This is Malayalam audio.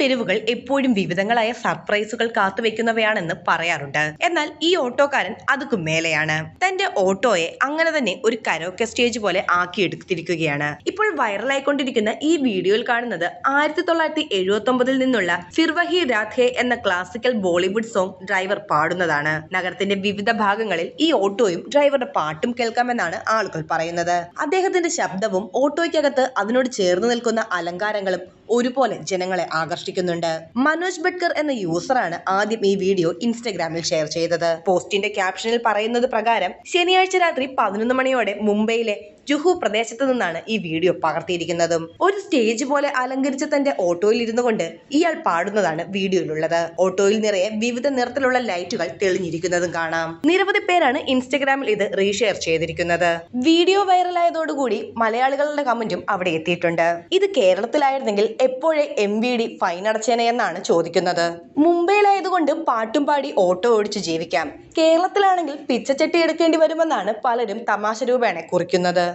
തെരുവുകൾ എപ്പോഴും വിവിധങ്ങളായ സർപ്രൈസുകൾ കാത്തുവെക്കുന്നവയാണെന്ന് പറയാറുണ്ട്. എന്നാൽ ഈ ഓട്ടോക്കാരൻ അതുക്കും മേലെയാണ്. തന്റെ ഓട്ടോയെ അങ്ങനെ തന്നെ ഒരു കരോക്കെ സ്റ്റേജ് പോലെ ആക്കിയെടുത്തിരിക്കുകയാണ്. ഇപ്പോൾ വൈറലായിക്കൊണ്ടിരിക്കുന്ന ഈ വീഡിയോയിൽ കാണുന്നത് ആയിരത്തി തൊള്ളായിരത്തി എഴുപത്തി ഒമ്പതിൽ നിന്നുള്ള ഫിർവഹി രാധേ എന്ന ക്ലാസിക്കൽ ബോളിവുഡ് സോങ് ഡ്രൈവർ പാടുന്നതാണ്. നഗരത്തിന്റെ വിവിധ ഭാഗങ്ങളിൽ ഈ ഓട്ടോയും ഡ്രൈവറുടെ പാട്ടും കേൾക്കാമെന്നാണ് ആളുകൾ പറയുന്നത്. അദ്ദേഹത്തിന്റെ ശബ്ദവും ഓട്ടോയ്ക്കകത്ത് അതിനോട് ചേർന്ന് നിൽക്കുന്ന അലങ്കാരങ്ങളും ഒരുപോലെ ജനങ്ങളെ ആകർഷിക്കുന്നുണ്ട് മനോജ് ഭട്കർ എന്ന യൂസറാണ് ആദ്യം ഈ വീഡിയോ ഇൻസ്റ്റഗ്രാമിൽ ഷെയർ ചെയ്തത്. പോസ്റ്റിന്റെ ക്യാപ്ഷനിൽ പറയുന്നത് പ്രകാരം ശനിയാഴ്ച രാത്രി പതിനൊന്ന് മണിയോടെ മുംബൈയിലെ ജുഹു പ്രദേശത്ത് നിന്നാണ് ഈ വീഡിയോ പകർത്തിയിരിക്കുന്നതും. ഒരു സ്റ്റേജ് പോലെ അലങ്കരിച്ച തന്റെ ഓട്ടോയിൽ ഇരുന്നു കൊണ്ട് ഇയാൾ പാടുന്നതാണ് വീഡിയോയിലുള്ളത്. ഓട്ടോയിൽ നിറയെ വിവിധ നിറത്തിലുള്ള ലൈറ്റുകൾ തെളിഞ്ഞിരിക്കുന്നതും കാണാം. നിരവധി പേരാണ് ഇൻസ്റ്റഗ്രാമിൽ ഇത് റീഷെയർ ചെയ്തിരിക്കുന്നത്. വീഡിയോ വൈറലായതോടുകൂടി മലയാളികളുടെ കമന്റും അവിടെ എത്തിയിട്ടുണ്ട്. ഇത് കേരളത്തിലായിരുന്നെങ്കിൽ എപ്പോഴേ എം വി ഡി ഫൈൻ അടച്ചേനെ എന്നാണ് ചോദിക്കുന്നത്. മുംബൈയിലായതുകൊണ്ട് പാട്ടും പാടി ഓട്ടോ ഓടിച്ച് ജീവിക്കാം. കേരളത്തിലാണെങ്കിൽ പിച്ചച്ചട്ടി എടുക്കേണ്ടി വരുമെന്നാണ് പലരും തമാശ രൂപേണ കുറിക്കുന്നത്.